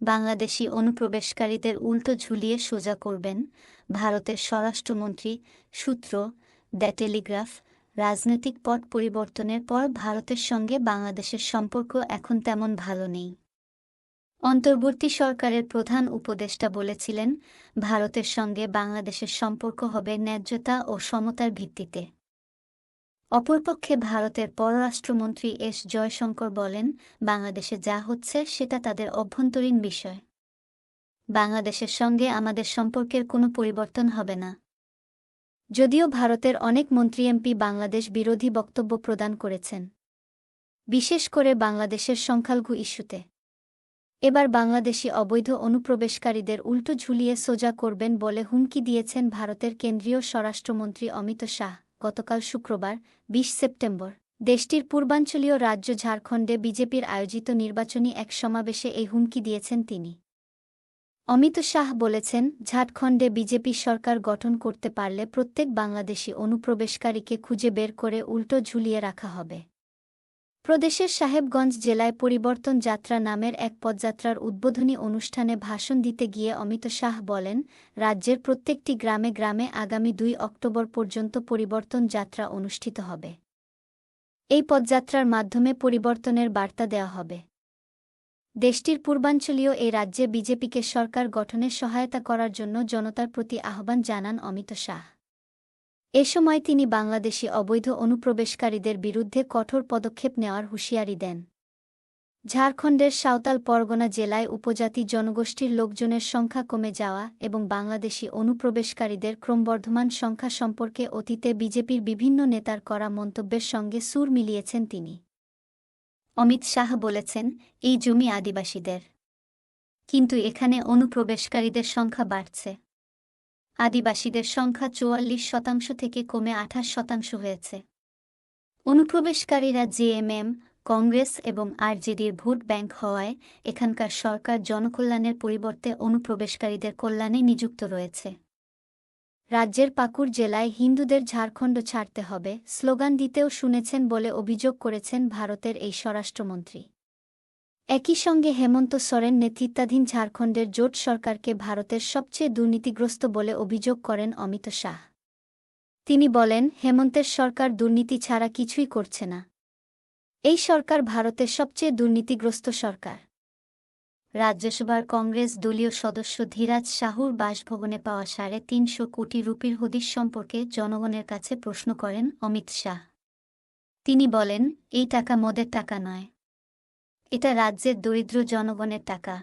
বাংলাদেশি অনুপ্রবেশকারীদের উল্টো ঝুলিয়ে সোজা করবেন ভারতের স্বরাষ্ট্রমন্ত্রী সূত্র, দ্য টেলিগ্রাফ। রাজনৈতিক পট পরিবর্তনের পর ভারতের সঙ্গে বাংলাদেশের সম্পর্ক এখন তেমন ভালো নেই। অন্তর্বর্তী সরকারের প্রধান উপদেষ্টা বলেছিলেন, ভারতের সঙ্গে বাংলাদেশের সম্পর্ক হবে ন্যায্যতা ও সমতার ভিত্তিতে। অপরপক্ষে ভারতের পররাষ্ট্রমন্ত্রী এস জয়শঙ্কর বলেন, বাংলাদেশে যা হচ্ছে সেটা তাদের অভ্যন্তরীণ বিষয়। বাংলাদেশের সঙ্গে আমাদের সম্পর্কের কোনো পরিবর্তন হবে না। যদিও ভারতের অনেক মন্ত্রী এমপি বাংলাদেশ বিরোধী বক্তব্য প্রদান করেছেন। বিশেষ করে বাংলাদেশের সংখ্যালঘু ইস্যুতে। এবার বাংলাদেশি অবৈধ অনুপ্রবেশকারীদের উল্টো ঝুলিয়ে সোজা করবেন বলে হুমকি দিয়েছেন ভারতের কেন্দ্রীয় স্বরাষ্ট্রমন্ত্রী অমিত শাহ। গতকাল শুক্রবার ২০ সেপ্টেম্বর। দেশটির পূর্বাঞ্চলীয় রাজ্য ঝাড়খণ্ডে বিজেপির আয়োজিত নির্বাচনী এক সমাবেশে এই হুমকি দিয়েছেন তিনি। অমিত শাহ বলেছেন, ঝাড়খণ্ডে বিজেপি সরকার গঠন করতে পারলে প্রত্যেক বাংলাদেশি অনুপ্রবেশকারীকে খুঁজে বের করে উল্টো ঝুলিয়ে রাখা হবে। প্রদেশের সাহেবগঞ্জ জেলায় পরিবর্তন যাত্রা নামের এক পদযাত্রার উদ্বোধনী অনুষ্ঠানে ভাষণ দিতে গিয়ে অমিত শাহ বলেন, রাজ্যের প্রত্যেকটি গ্রামে গ্রামে আগামী দুই অক্টোবর পর্যন্ত পরিবর্তন যাত্রা অনুষ্ঠিত হবে। এই পদযাত্রার মাধ্যমে পরিবর্তনের বার্তা দেওয়া হবে। দেশটির পূর্বাঞ্চলীয় এই রাজ্যে বিজেপিকে সরকার গঠনে সহায়তা করার জন্য জনতার প্রতি আহ্বান জানান অমিত শাহ। এ সময় তিনি বাংলাদেশি অবৈধ অনুপ্রবেশকারীদের বিরুদ্ধে কঠোর পদক্ষেপ নেওয়ার হুঁশিয়ারি দেন। ঝাড়খণ্ডের সাঁওতাল পরগনা জেলায় উপজাতি জনগোষ্ঠীর লোকজনের সংখ্যা কমে যাওয়া এবং বাংলাদেশি অনুপ্রবেশকারীদের ক্রমবর্ধমান সংখ্যা সম্পর্কে অতীতে বিজেপির বিভিন্ন নেতার করা মন্তব্যের সঙ্গে সুর মিলিয়েছেন তিনি। অমিত শাহ বলেছেন, এই জমি আদিবাসীদের। কিন্তু এখানে অনুপ্রবেশকারীদের সংখ্যা বাড়ছে। আদিবাসীদের সংখ্যা চুয়াল্লিশ শতাংশ থেকে কমে আঠাশ শতাংশ হয়েছে। অনুপ্রবেশকারীরা জেএমএম কংগ্রেস এবং আরজেডির ভোট ব্যাংক হওয়ায় এখানকার সরকার জনকল্যাণের পরিবর্তে অনুপ্রবেশকারীদের কল্যাণে নিযুক্ত রয়েছে। রাজ্যের পাকুড় জেলায় হিন্দুদের ঝাড়খণ্ড ছাড়তে হবে, স্লোগান দিতেও শুনেছেন বলে অভিযোগ করেছেন ভারতের এই স্বরাষ্ট্রমন্ত্রী। একই সঙ্গে হেমন্ত সোরেন নেতৃত্বাধীন ঝাড়খণ্ডের জোট সরকারকে ভারতের সবচেয়ে দুর্নীতিগ্রস্ত বলে অভিযোগ করেন অমিত শাহ। তিনি বলেন, হেমন্তের সরকার দুর্নীতি ছাড়া কিছুই করছে না। এই সরকার ভারতের সবচেয়ে দুর্নীতিগ্রস্ত সরকার। রাজ্যসভার কংগ্রেস দলীয় সদস্য ধীরাজ শাহুর বাসভবনে পাওয়া সাড়ে তিনশো কোটি রুপির হদিশ সম্পর্কে জনগণের কাছে প্রশ্ন করেন অমিত শাহ। তিনি বলেন, এই টাকা মদের টাকা নয়। এটা রাজ্যের দরিদ্র জনগণের টাকা।